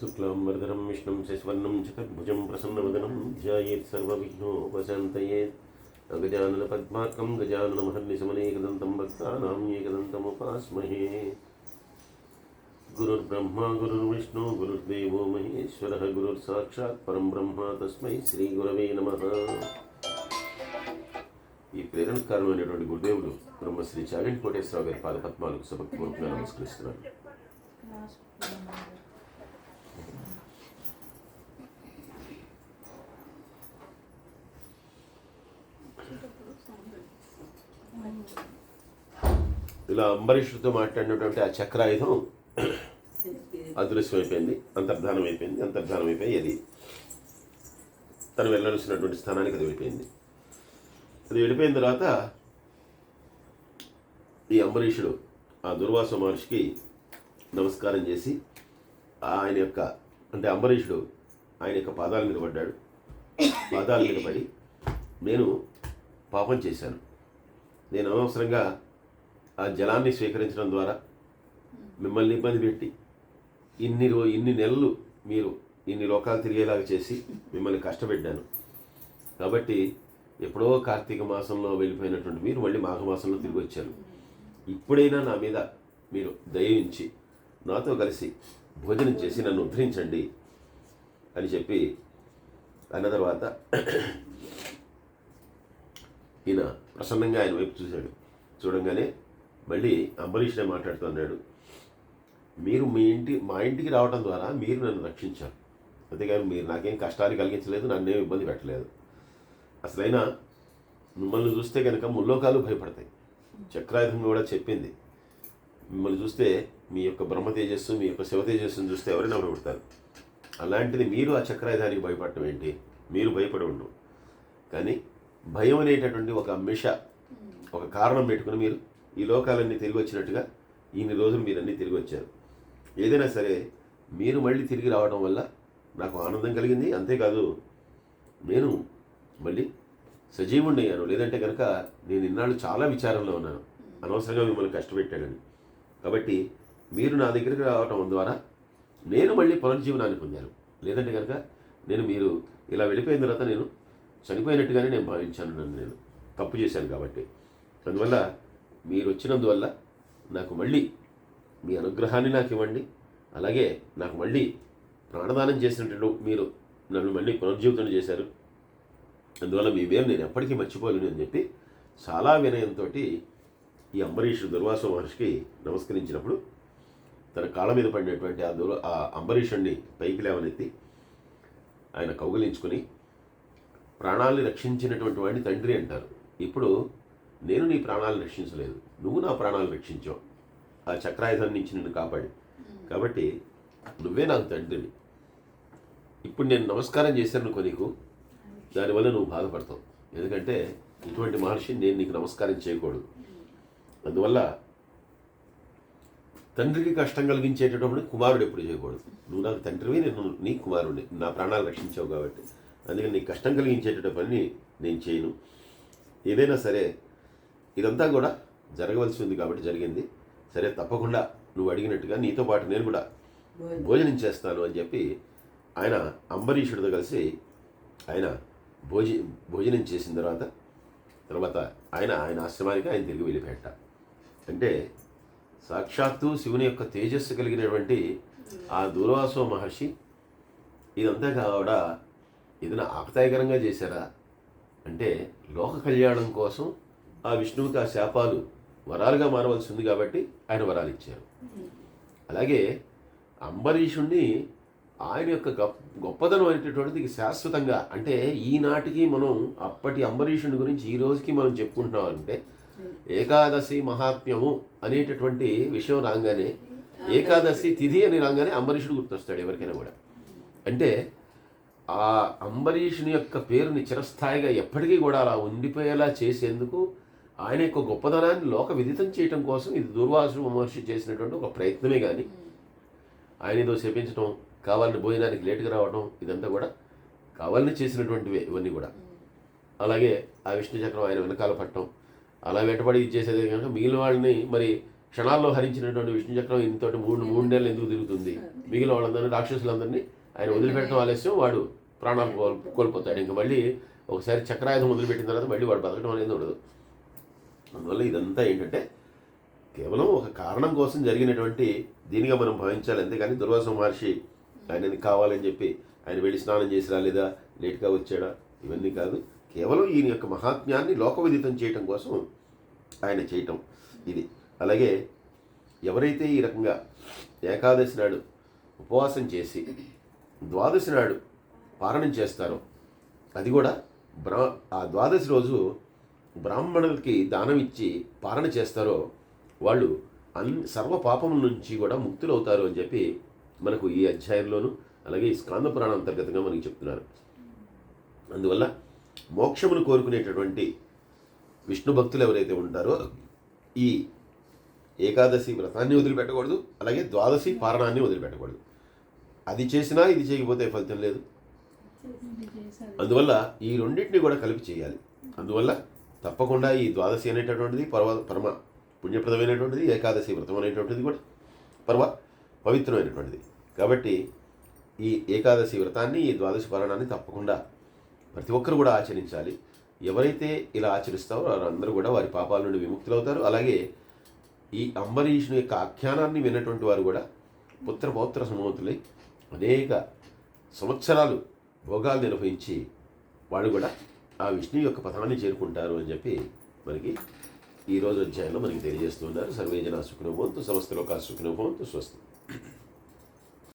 శుక్లాం వరదరం విష్ణుం శశివర్ణం చతుర్భుజం ప్రసన్నవదనం ధ్యాయేత్ సర్వవిఘ్నోపశాంతయేత్ అగజానన పద్మార్కం గజానన మహర్నిశమనేకదంతం భక్తానాం ఏకదంతముపాస్మహే గురుర్బ్రహ్మ గురుర్విష్ణు గురుర్దేవో మహేశ్వర గురుర్సాక్షాత్ పరం బ్రహ్మ తస్మై శ్రీ గురవే నమ ఈ ప్రేరణకారణమైనటువంటి గురుదేవుడు బ్రహ్మశ్రీ చాగంటి కోటేశ్వరరావు గారి పాదపద్మాలకు సభక్తిపూర్వకంగా నమస్కరిస్తున్నాను. ఇలా అంబరీషుడితో మాట్లాడినటువంటి ఆ చక్రాయుధం అదృశ్యమైపోయింది అంతర్ధానం అయిపోయింది అంతర్ధానం అయిపోయి అది తను వెళ్ళవలసినటువంటి స్థానానికి అది వెళ్ళిపోయింది. అది వెళ్ళిపోయిన తర్వాత ఈ అంబరీషుడు ఆ దుర్వాస మహర్షికి నమస్కారం చేసి ఆయన యొక్క అంటే అంబరీషుడు ఆయన యొక్క పాదాల మీద పడ్డాడు. పాదాల మీద పడి నేను పాపం చేశాను. నేను అనవసరంగా ఆ జలాన్ని స్వీకరించడం ద్వారా మిమ్మల్ని ఇబ్బంది పెట్టి ఇన్ని రో ఇన్ని నెలలు మీరు ఇన్ని లోకాలు తిరిగేలాగా చేసి మిమ్మల్ని కష్టపెట్టాను. కాబట్టి ఎప్పుడో కార్తీక మాసంలో వెళ్ళిపోయినటువంటి మీరు మళ్ళీ మాఘమాసంలో తిరిగి వచ్చారు. ఇప్పుడైనా నా మీద మీరు దయించి నాతో కలిసి భోజనం చేసి నన్ను ఉద్ధరించండి అని చెప్పి అన్న తర్వాత ఈయన ప్రసన్నంగా ఆయన వైపు చూశాడు. చూడంగానే మళ్ళీ అంబరీషుడే మాట్లాడుతున్నాడు మీరు మీ ఇంటి మా ఇంటికి రావడం ద్వారా మీరు నన్ను రక్షించారు. అంతేగాని మీరు నాకేం కష్టాలు కలిగించలేదు నన్నేం ఇబ్బంది పెట్టలేదు. అసలైనా మిమ్మల్ని చూస్తే కనుక ముల్లోకాలు భయపడతాయి. చక్రాయుధం కూడా చెప్పింది మిమ్మల్ని చూస్తే మీ యొక్క బ్రహ్మ తేజస్సు మీ యొక్క శివ తేజస్సును చూస్తే ఎవరైనా భయపడతారు. అలాంటిది మీరు ఆ చక్రాయుధానికి భయపడటం ఏంటి? మీరు భయపడి ఉండు. కానీ భయం అనేటటువంటి ఒక మిష ఒక కారణం పెట్టుకుని మీరు ఈ లోకాలన్నీ తిరిగి వచ్చినట్టుగా ఇన్ని రోజులు మీరన్నీ తిరిగి వచ్చారు. ఏదైనా సరే మీరు మళ్ళీ తిరిగి రావడం వల్ల నాకు ఆనందం కలిగింది. అంతేకాదు నేను మళ్ళీ సజీవుణ్ణి అయ్యాను. లేదంటే కనుక నేను ఇన్నాళ్ళు చాలా విచారంలో ఉన్నాను. అనవసరంగా మిమ్మల్ని కష్టపెట్టాడని. కాబట్టి మీరు నా దగ్గరికి రావటం ద్వారా నేను మళ్ళీ పునర్జీవనాన్ని పొందాను. లేదంటే కనుక నేను మీరు ఇలా వెళ్ళిపోయిన తర్వాత నేను చనిపోయినట్టుగానే నేను భావించాను నన్ను నేను. తప్పు చేశాను కాబట్టి. అందువల్ల మీరు వచ్చినందువల్ల నాకు మళ్ళీ మీ అనుగ్రహాన్ని నాకు ఇవ్వండి. అలాగే నాకు మళ్ళీ ప్రాణదానం చేసినట్టు మీరు నన్ను మళ్ళీ పునర్జీవితం చేశారు. అందువల్ల మీ వేరు నేను ఎప్పటికీ మర్చిపోలేను అని చెప్పి చాలా వినయంతో ఈ అంబరీషుడు దుర్వాస మహర్షికి నమస్కరించినప్పుడు తన కాళ్ళ మీద పడినటువంటి ఆ దుర్ ఆ అంబరీషుణ్ణి పైకి లేవనెత్తి ఆయన కౌగిలించుకుని ప్రాణాలని రక్షించినటువంటి వాడిని తండ్రి అంటారు. ఇప్పుడు నేను నీ ప్రాణాలను రక్షించలేదు. నువ్వు నా ప్రాణాలను రక్షించావు ఆ చక్రాయుధం నుంచి నిన్ను కాపాడి. కాబట్టి నువ్వే నాకు తండ్రిని ఇప్పుడు నేను నమస్కారం చేశాను అనుకో నీకు దానివల్ల నువ్వు బాధపడతావు. ఎందుకంటే ఇటువంటి మహర్షిని నేను నీకు నమస్కారం చేయకూడదు. అందువల్ల తండ్రికి కష్టం కలిగించేటటువంటి కుమారుడు ఎప్పుడు చేయకూడదు. నువ్వు నాకు తండ్రివి నేను నీ కుమారుడిని. నా ప్రాణాలు రక్షించావు కాబట్టి. అందుకని నీకు కష్టం కలిగించేటటువంటి పని నేను చేయను. ఏదైనా సరే ఇదంతా కూడా జరగవలసి ఉంది కాబట్టి జరిగింది. సరే తప్పకుండా నువ్వు అడిగినట్టుగా నీతో పాటు నేను కూడా భోజనం. చేస్తాను అని చెప్పి ఆయన అంబరీషుడితో కలిసి ఆయన భోజ భోజనం చేసిన తర్వాత తర్వాత ఆయన ఆయన ఆశ్రమానికి ఆయన తిరిగి వెళ్ళిపెట్ట అంటే సాక్షాత్తు శివుని యొక్క తేజస్సు కలిగినటువంటి ఆ దూర్వాసో మహర్షి ఇదంతా కూడా ఏదైనా ఆకతాయకరంగా చేశారా అంటే లోక కళ్యాణం కోసం ఆ విష్ణువుకి ఆ శాపాలు వరాలుగా మారవలసి ఉంది కాబట్టి ఆయన వరాలు ఇచ్చారు. అలాగే అంబరీషుణ్ణి ఆయన యొక్క గొప్ప గొప్పదనం అనేటటువంటిది శాశ్వతంగా అంటే ఈనాటికి మనం అప్పటి అంబరీషుని గురించి ఈ రోజుకి మనం చెప్పుకుంటున్నాం అంటే ఏకాదశి మహాత్మ్యము అనేటటువంటి విషయం రాగానే ఏకాదశి తిథి అని రాగానే అంబరీషుడు గుర్తొస్తాడు ఎవరికైనా కూడా. అంటే ఆ అంబరీషుని యొక్క పేరుని చిరస్థాయిగా ఎప్పటికీ కూడా అలా ఉండిపోయేలా చేసేందుకు ఆయన యొక్క గొప్పదనాన్ని లోక విదితం చేయటం కోసం ఇది దుర్వాసు మహర్షి చేసినటువంటి ఒక ప్రయత్నమే కానీ ఆయన ఏదో శపించడం కావాలని భోజనానికి లేటుగా రావడం ఇదంతా కూడా కావాలని చేసినటువంటివే ఇవన్నీ కూడా. అలాగే ఆ విష్ణు చక్రం ఆయన వెనకాల పట్టడం అలా వెంటబడి ఇచ్చేసేది కనుక మిగిలిన వాళ్ళని మరి క్షణాల్లో హరించినటువంటి విష్ణు చక్రం ఇంతటి మూడు మూడు నెలలు ఎందుకు తిరుగుతుంది? మిగిలిన వాళ్ళందరినీ రాక్షసులందరినీ ఆయన వదిలిపెట్టడం ఆలస్యం వాడు ప్రాణాలు కోల్ కోల్పోతాడు. ఇంకా మళ్ళీ ఒకసారి చక్రాయుధం వదిలిపెట్టిన తర్వాత మళ్ళీ వాడు బతకడం అనేది ఉండదు. అందువల్ల ఇదంతా ఏంటంటే కేవలం ఒక కారణం కోసం జరిగినటువంటి దీనిగా మనం భావించాలి. అంతేగాని దుర్వాస మహర్షి ఆయనది కావాలని చెప్పి ఆయన వెళ్ళి స్నానం చేసి రాలేదా? లేట్గా వచ్చాడా? ఇవన్నీ కాదు. కేవలం ఈయన యొక్క మహాత్మ్యాన్ని లోకవిదితం చేయటం కోసం ఆయన చేయటం ఇది. అలాగే ఎవరైతే ఈ రకంగా ఏకాదశి నాడు ఉపవాసం చేసి ద్వాదశి నాడు పారణం చేస్తారో అది కూడా బ్రా ఆ ద్వాదశి రోజు బ్రాహ్మణులకి దానం ఇచ్చి పారణ చేస్తారో వాళ్ళు అన్ సర్వ పాపముల నుంచి కూడా ముక్తులవుతారు అని చెప్పి మనకు ఈ అధ్యాయంలోను అలాగే ఈ స్కాంద పురాణం అంతర్గతంగా మనకి చెప్తున్నారు. అందువల్ల మోక్షమును కోరుకునేటటువంటి విష్ణు భక్తులు ఎవరైతే ఉంటారో ఈ ఏకాదశి వ్రతాన్ని వదిలిపెట్టకూడదు అలాగే ద్వాదశి పారణాన్ని వదిలిపెట్టకూడదు. అది చేసినా ఇది చేయకపోతే ఫలితం లేదు. అందువల్ల ఈ రెండింటిని కూడా కలిపి చేయాలి. అందువల్ల తప్పకుండా ఈ ద్వాదశి అనేటటువంటిది పర్వ పరమ పుణ్యప్రదమైనటువంటిది ఏకాదశి వ్రతం అనేటువంటిది కూడా పర్వ పవిత్రమైనటువంటిది. కాబట్టి ఈ ఏకాదశి వ్రతాన్ని ఈ ద్వాదశి పారాయణాన్ని తప్పకుండా ప్రతి ఒక్కరు కూడా ఆచరించాలి. ఎవరైతే ఇలా ఆచరిస్తారో వారందరూ కూడా వారి పాపాల నుండి విముక్తులవుతారు. అలాగే ఈ అంబరీషుని యొక్క ఆఖ్యానాన్ని విన్నటువంటి వారు కూడా పుత్ర పౌత్ర సమూహతులై అనేక సంవత్సరాలు భోగాలు నిర్వహించి వాళ్ళు కూడా ఆ విష్ణు యొక్క పథాన్ని చేరుకుంటారు అని చెప్పి మనకి ఈ రోజు అధ్యాయంలో మనకి తెలియజేస్తున్నారు సర్వేజన సుఖనుభవంతు సమస్త లోకా సుఖనుభవంతు స్వస్తి.